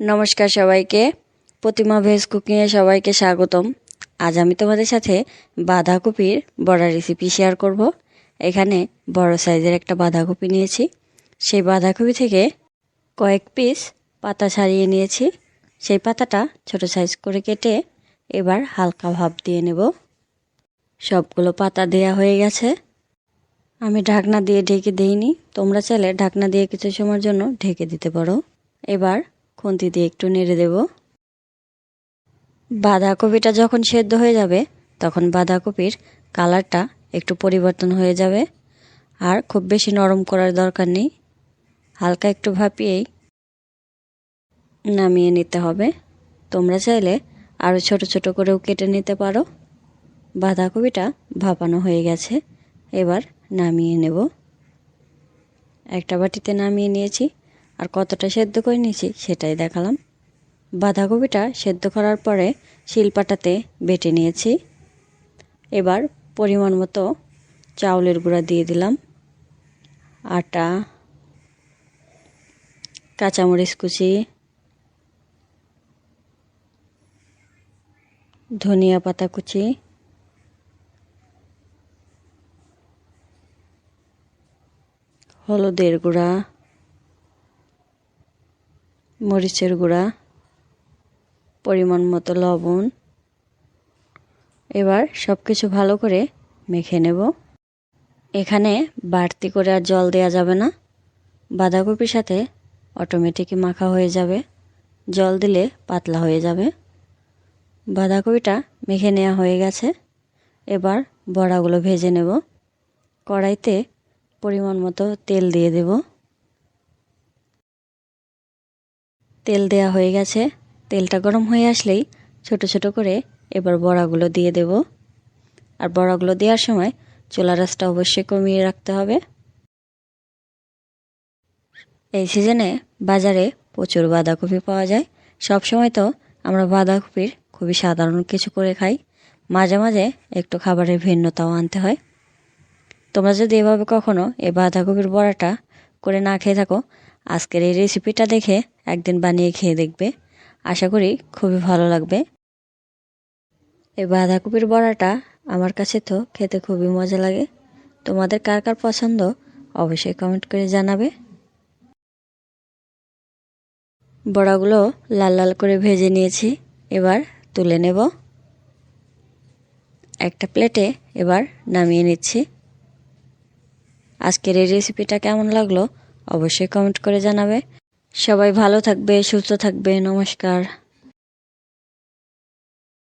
নমস্কার সবাইকে। প্রতিমা ভেজ কুকিংয়ে সবাইকে স্বাগতম। আজ আমি তোমাদের সাথে বাঁধাকপির বড়া রেসিপি শেয়ার করব। এখানে বড় সাইজের একটা বাঁধাকপি নিয়েছি। সেই বাঁধাকপি থেকে কয়েক পিস পাতা ছাড়িয়ে নিয়েছি। সেই পাতাটা ছোট সাইজ করে কেটে এবার হালকা ভাপ দিয়ে নেব। সবগুলো পাতা দেয়া হয়ে গেছে। আমি ঢাকনা দিয়ে ঢেকে দিইনি। তোমরা চাইলে ঢাকনা দিয়ে কিছু সময়ের জন্য ঢেকে দিতে পারো। এবার খুন্তি দিয়ে একটু নেড়ে দেব। বাঁধাকপিটা যখন সেদ্ধ হয়ে যাবে, তখন বাঁধাকপির কালারটা একটু পরিবর্তন হয়ে যাবে। আর খুব বেশি নরম করার দরকার নেই। হালকা একটু ভাপিয়েই নামিয়ে নিতে হবে। তোমরা চাইলে আরও ছোট ছোট করেও কেটে নিতে পারো। বাঁধাকপিটা ভাপানো হয়ে গেছে। এবার নামিয়ে নেব। একটা বাটিতে নামিয়ে নিয়েছি। আর কতটা সেদ্ধ করে নিয়েছি সেটাই দেখালাম। বাঁধাকপিটা সেদ্ধ করার পরে শিলপাটাতে বেটে নিয়েছি। এবার পরিমাণ মতো চাউলের গুঁড়া দিয়ে দিলাম। আটা, কাঁচামরিচ কুচি, ধনিয়া পাতা কুচি, হলুদের গুঁড়া মরিচের গুঁড়া, পরিমাণ মতো লবণ। এবার সব কিছু ভালো করে মেখে নেব। এখানে বাড়তি করে আর জল দেওয়া যাবে না। বাঁধাকপির সাথে অটোমেটিকই মাখা হয়ে যাবে। জল দিলে পাতলা হয়ে যাবে। বাঁধাকপিটা মেখে নেওয়া হয়ে গেছে। এবার বড়াগুলো ভেজে নেব। কড়াইতে পরিমাণ মতো তেল দিয়ে দেব। তেল দেয়া হয়ে গেছে। তেলটা গরম হয়ে আসলেই ছোট ছোট করে এবার বড়াগুলো দিয়ে দেব। আর বড়াগুলো দেওয়ার সময় চোলা রাসটা অবশ্যই কমিয়ে রাখতে হবে। এই সিজনে বাজারে প্রচুর বাঁধাকপি পাওয়া যায়। সব সময় তো আমরা বাঁধাকপির খুবই সাধারণ কিছু করে খাই। মাঝে মাঝে একটু খাবারের ভিন্নতাও আনতে হয়। তোমরা যদি এভাবে কখনো এই বাঁধাকপির বড়াটা করে না খেয়ে থাকো আজকের এই রেসিপিটা দেখে একদিন বানিয়ে খেয়ে দেখবে। আশা করি খুবই ভালো লাগবে। এই বাঁধাকপির বড়াটা আমার কাছে তো খেতে খুবই মজা লাগে। তোমাদের কার কার পছন্দ অবশ্যই কমেন্ট করে জানাবে। বড়াগুলো লাল লাল করে ভেজে নিয়েছি, এবার তুলে নেব। একটা প্লেটে এবার নামিয়ে নিচ্ছি। আজকের এই রেসিপিটা কেমন লাগল অবশ্যই কমেন্ট করে জানাবে। সবাই ভালো থাকবে সুস্থ থাকবে নমস্কার।